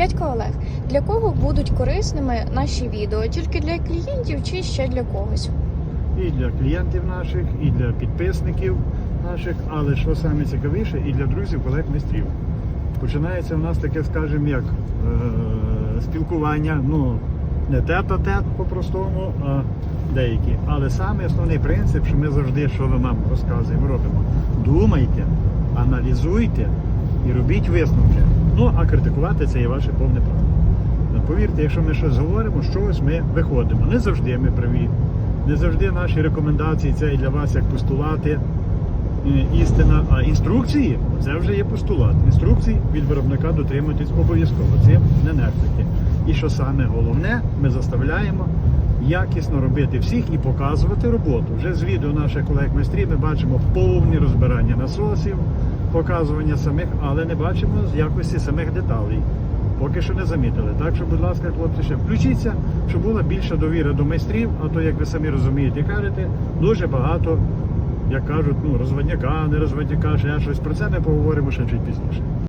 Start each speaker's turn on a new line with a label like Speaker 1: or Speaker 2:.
Speaker 1: Дядько Олег, для кого будуть корисними наші відео? Тільки для клієнтів чи ще для когось?
Speaker 2: І для клієнтів наших, і для підписників наших, але що саме цікавіше, і для друзів, колег майстрів. Починається у нас таке, скажімо, як е- спілкування, ну не тет-а-тет по-простому, а деякі. Але саме основний принцип, що ми завжди, що ви нам розказуємо, робимо. Думайте, аналізуйте і робіть висновки. Ну, а критикувати це є ваше повне право. Ну, Повірте, якщо ми щось говоримо, щось ми виходимо. Не завжди ми праві. Не завжди наші рекомендації це і для вас як постулати істина, а інструкції це вже є постулат. Інструкцій від виробника дотримуйтесь обов'язково. Цим не нехтуйте. І що саме головне, ми заставляємо якісно робити всіх і показувати роботу. Вже з відео наших колег майстрів ми бачимо повні розбирання насосів, показування самих, але не бачимо з якості самих деталей. Поки що не замітили. Так що, будь ласка, хлопці, ще включіться, щоб була більша довіра до майстрів, а то, як ви самі розумієте, кажете, дуже багато, як кажуть, ну, розводняка, не розводняка, ще щось. Про це ми поговоримо ще чуть пізніше.